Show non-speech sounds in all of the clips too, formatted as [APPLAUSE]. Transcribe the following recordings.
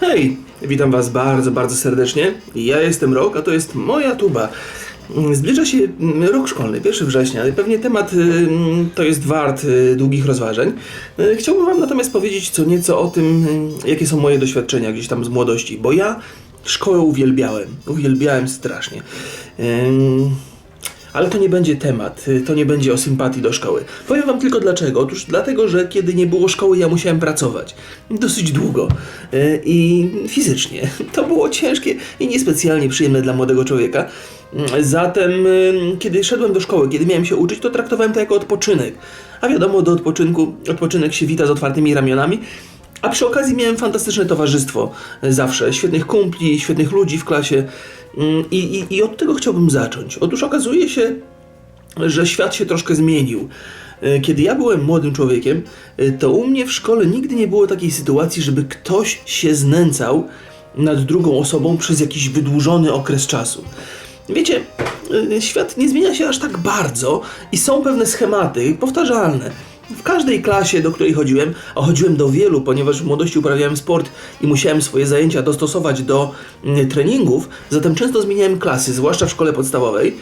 Hej, witam Was bardzo, bardzo serdecznie. Ja jestem Rok, a to jest moja tuba. Mm, Zbliża się mm, rok szkolny, 1 września. Pewnie temat y, mm, to jest wart y, długich rozważań. Y, Chciałbym Wam natomiast powiedzieć co nieco o tym, jakie są moje doświadczenia gdzieś tam z młodości, bo ja szkołę uwielbiałem. Uwielbiałem strasznie. Ale to nie będzie temat, y, to nie będzie o sympatii do szkoły. Powiem wam tylko dlaczego. Otóż dlatego, że kiedy nie było szkoły, ja musiałem pracować. Dosyć długo. Y, I fizycznie. [LAUGHS] To było ciężkie i niespecjalnie przyjemne dla młodego człowieka. Mm, Zatem, y, kiedy szedłem do szkoły, kiedy miałem się uczyć, to traktowałem to jako odpoczynek. A wiadomo, do odpoczynku, odpoczynek się wita z otwartymi ramionami. A przy okazji miałem fantastyczne towarzystwo y, zawsze. Świetnych kumpli, świetnych ludzi w klasie. Mm, I, i, I od tego chciałbym zacząć. Otóż okazuje się, że świat się troszkę zmienił. E, Kiedy ja byłem młodym człowiekiem, e, to u mnie w szkole nigdy nie było takiej sytuacji, żeby ktoś się znęcał nad drugą osobą przez jakiś wydłużony okres czasu. Wiecie, e, świat nie zmienia się aż tak bardzo i są pewne schematy powtarzalne. W każdej klasie, do której chodziłem, a chodziłem do wielu, ponieważ w młodości uprawiałem sport i musiałem swoje zajęcia dostosować do mm, treningów, zatem często zmieniałem klasy, zwłaszcza w szkole podstawowej.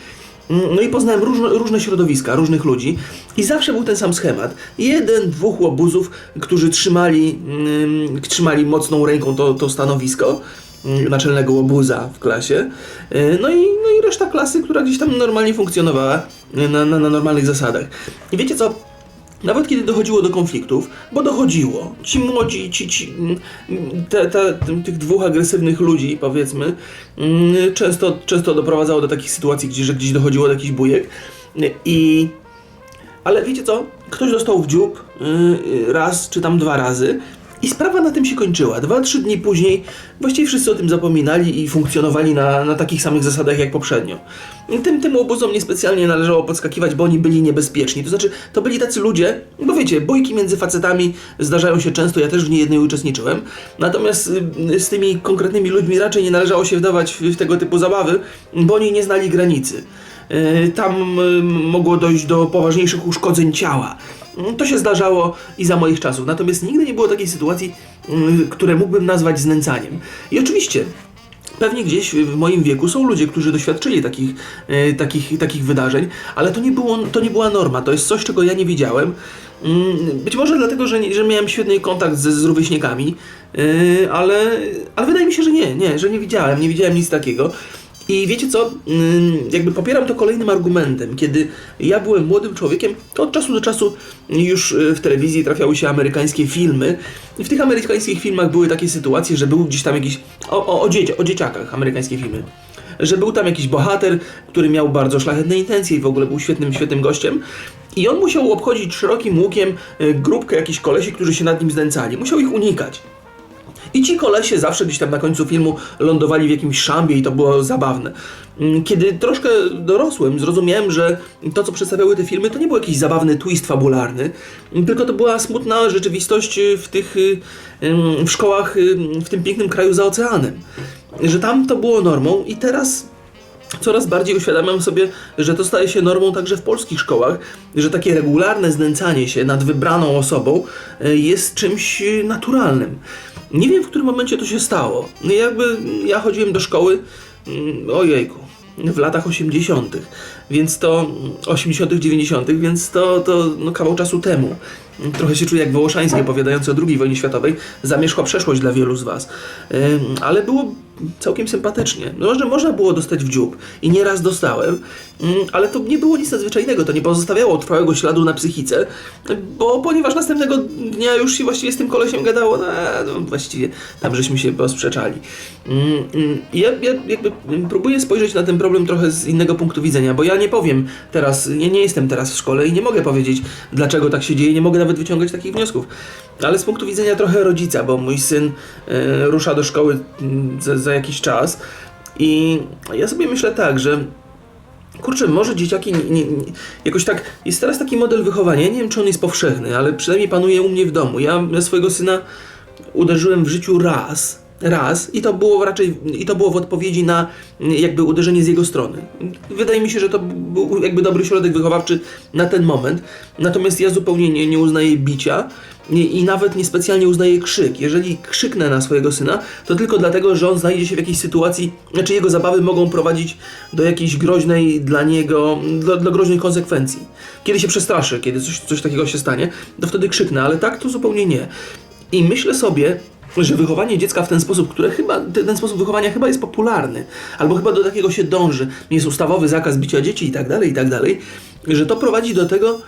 Mm, No i poznałem różne, różne środowiska, różnych ludzi i zawsze był ten sam schemat. Jeden, dwóch łobuzów, którzy trzymali, mm, trzymali mocną ręką to, to stanowisko mm, naczelnego łobuza w klasie. E, No i, no i reszta klasy, która gdzieś tam normalnie funkcjonowała e, na, na, na normalnych zasadach. I wiecie co? Nawet kiedy dochodziło do konfliktów, bo dochodziło, ci młodzi, ci, ci mm, te, te, tych dwóch agresywnych ludzi, powiedzmy, mm, często, często doprowadzało do takich sytuacji, gdzie, że gdzieś dochodziło do jakichś bujek i... Ale wiecie co? Ktoś dostał w dziób y, raz czy tam dwa razy i sprawa na tym się kończyła. Dwa, trzy dni później właściwie wszyscy o tym zapominali i funkcjonowali na, na takich samych zasadach jak poprzednio. Tym, tym obozom niespecjalnie należało podskakiwać, bo oni byli niebezpieczni. To znaczy, to byli tacy ludzie, bo wiecie, bójki między facetami zdarzają się często, ja też w niejednej uczestniczyłem. Natomiast y, z tymi konkretnymi ludźmi raczej nie należało się wdawać w, tego typu zabawy, bo oni nie znali granicy. Y, Tam y, mogło dojść do poważniejszych uszkodzeń ciała. Mm, To się zdarzało i za moich czasów. Natomiast nigdy nie było takiej sytuacji, mm, które mógłbym nazwać znęcaniem. I oczywiście. Pewnie gdzieś w moim wieku są ludzie, którzy doświadczyli takich, e, takich, takich wydarzeń, ale to nie, było, to nie była norma. To jest coś, czego ja nie widziałem. Mm, Być może dlatego, że, że miałem świetny kontakt z rówieśnikami, e, ale, ale wydaje mi się, że nie, nie, że nie widziałem, nie widziałem nic takiego. I wiecie co, Ym, jakby popieram to kolejnym argumentem. Kiedy ja byłem młodym człowiekiem, to od czasu do czasu już y, w telewizji trafiały się amerykańskie filmy. I w tych amerykańskich filmach były takie sytuacje, że był gdzieś tam jakiś. O, o, o, dzieci, o dzieciakach amerykańskie filmy. Że był tam jakiś bohater, który miał bardzo szlachetne intencje i w ogóle był świetnym, świetnym gościem. I on musiał obchodzić szerokim łukiem y, grupkę jakichś kolesi, którzy się nad nim znęcali. Musiał ich unikać. I ci kolesie zawsze gdzieś tam na końcu filmu lądowali w jakimś szambie i to było zabawne. Mm, Kiedy troszkę dorosłem, zrozumiałem, że to, co przedstawiały te filmy, to nie był jakiś zabawny twist fabularny, mm, tylko to była smutna rzeczywistość y, w tych y, w szkołach w tym pięknym kraju za oceanem. Że tam to było normą i teraz Coraz bardziej uświadamiam sobie, że to staje się normą także w polskich szkołach, że takie regularne znęcanie się nad wybraną osobą e, jest czymś e, naturalnym. Nie wiem, w którym momencie to się stało. Jakby ja chodziłem do szkoły, mm, ojejku, w latach 80., więc to mm, 80., 90., więc to, to no, kawał czasu temu. Trochę się czuję jak Wołoszański opowiadający o II wojnie światowej. Zamierzchła przeszłość dla wielu z Was. Ale było całkiem sympatycznie. No, że można było dostać w dziób i nieraz dostałem, ym, ale to nie było nic nadzwyczajnego. To nie pozostawiało trwałego śladu na psychice, bo ponieważ następnego dnia już się właściwie z tym kolesiem gadało, no, no właściwie tam żeśmy się posprzeczali. Ym, ym, ja, ja jakby próbuję spojrzeć na ten problem trochę z innego punktu widzenia, bo ja nie powiem teraz, nie, nie jestem teraz w szkole i nie mogę powiedzieć, dlaczego tak się dzieje, nie mogę nawet wyciągać takich wniosków. Ale z punktu widzenia trochę rodzica, bo mój syn e, rusza do szkoły za, za jakiś czas i ja sobie myślę tak, że Kurczę, może dzieciaki nie, nie, nie, jakoś tak. Jest teraz taki model wychowania. Ja nie wiem, czy on jest powszechny, ale przynajmniej panuje u mnie w domu. Ja swojego syna uderzyłem w życiu raz. Raz i to było raczej, i to było w odpowiedzi na mm, jakby uderzenie z jego strony. Wydaje mi się, że to był jakby dobry środek wychowawczy na ten moment, natomiast ja zupełnie nie, nie uznaję bicia i, i nawet niespecjalnie uznaję krzyk. Jeżeli krzyknę na swojego syna, to tylko dlatego, że on znajdzie się w jakiejś sytuacji, znaczy jego zabawy mogą prowadzić do jakiejś groźnej dla niego, do, do groźnej konsekwencji. Kiedy się przestraszy, kiedy coś, coś takiego się stanie, to wtedy krzyknę, ale tak to zupełnie nie. I myślę sobie, że wychowanie dziecka w ten sposób, które chyba, ten sposób wychowania chyba jest popularny, albo chyba do takiego się dąży, jest ustawowy zakaz bicia dzieci i tak dalej, i tak dalej, że to prowadzi do tego,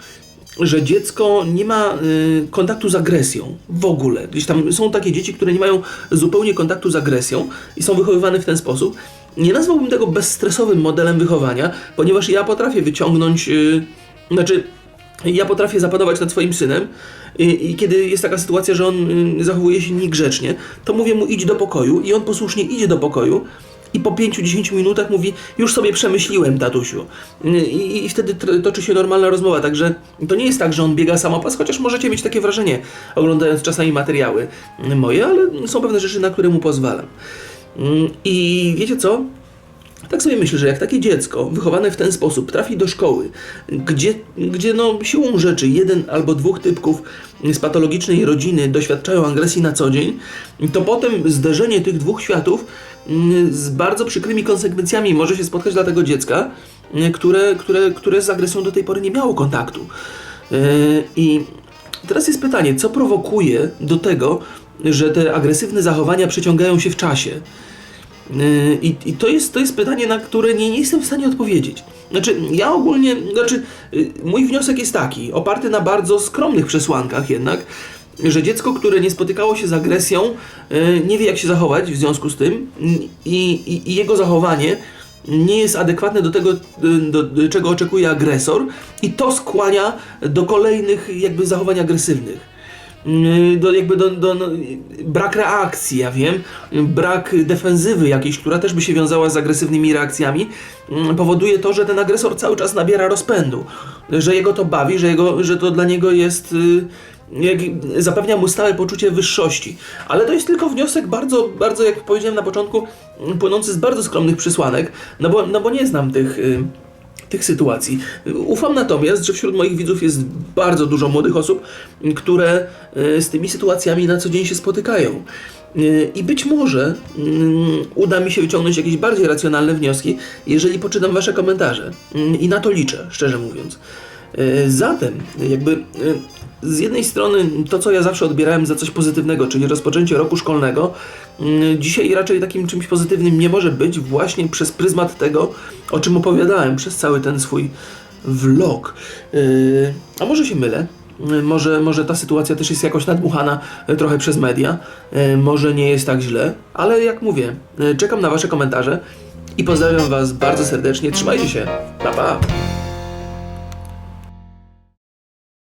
że dziecko nie ma y, kontaktu z agresją w ogóle. Gdzieś tam są takie dzieci, które nie mają zupełnie kontaktu z agresją i są wychowywane w ten sposób. Nie nazwałbym tego bezstresowym modelem wychowania, ponieważ ja potrafię wyciągnąć, y, znaczy ja potrafię zapanować nad swoim synem i, i kiedy jest taka sytuacja, że on y, zachowuje się niegrzecznie, to mówię mu idź do pokoju i on posłusznie idzie do pokoju i po 5-10 minutach mówi już sobie przemyśliłem tatusiu Y, i, i wtedy toczy się normalna rozmowa, także to nie jest tak, że on biega samopas, chociaż możecie mieć takie wrażenie oglądając czasami materiały moje, ale są pewne rzeczy, na które mu pozwalam. Mm, I wiecie co? Tak sobie myślę, że jak takie dziecko wychowane w ten sposób trafi do szkoły, gdzie, gdzie no, siłą rzeczy jeden albo dwóch typków z patologicznej rodziny doświadczają agresji na co dzień, to potem zderzenie tych dwóch światów mm, z bardzo przykrymi konsekwencjami może się spotkać dla tego dziecka, mm, które, które, które z agresją do tej pory nie miało kontaktu. Yy, I teraz jest pytanie, co prowokuje do tego, że te agresywne zachowania przeciągają się w czasie? Yy, I, I to jest, to jest pytanie, na które nie, nie jestem w stanie odpowiedzieć. Znaczy, ja ogólnie, znaczy, yy, mój wniosek jest taki, oparty na bardzo skromnych przesłankach jednak, że dziecko, które nie spotykało się z agresją, yy, nie wie jak się zachować w związku z tym i, i, i jego zachowanie nie jest adekwatne do tego, do, do czego oczekuje agresor i to skłania do kolejnych jakby zachowań agresywnych. Yy, do, jakby do, do, no, brak reakcji, ja wiem, brak defensywy jakiejś, która też by się wiązała z agresywnymi reakcjami, mm, powoduje to, że ten agresor cały czas nabiera rozpędu, że jego to bawi, że, jego, że to dla niego jest, yy, jak, zapewnia mu stałe poczucie wyższości. Ale to jest tylko wniosek bardzo, bardzo, jak powiedziałem na początku, mm, płynący z bardzo skromnych przysłanek, no bo, no bo nie znam tych... Yy, tych sytuacji. Ufam natomiast, że wśród moich widzów jest bardzo dużo młodych osób, które e, z tymi sytuacjami na co dzień się spotykają. E, I być może mm, uda mi się wyciągnąć jakieś bardziej racjonalne wnioski, jeżeli poczytam Wasze komentarze. Mm, I na to liczę, szczerze mówiąc. E, Zatem, jakby z jednej strony to, co ja zawsze odbierałem za coś pozytywnego, czyli rozpoczęcie roku szkolnego, mm, dzisiaj raczej takim czymś pozytywnym nie może być właśnie przez pryzmat tego, o czym opowiadałem przez cały ten swój vlog. E, A może się mylę? E, Może, może ta sytuacja też jest jakoś nadmuchana e, trochę przez media, może nie jest tak źle, ale jak mówię, czekam na Wasze komentarze i pozdrawiam Was bardzo serdecznie. Trzymajcie się, pa pa!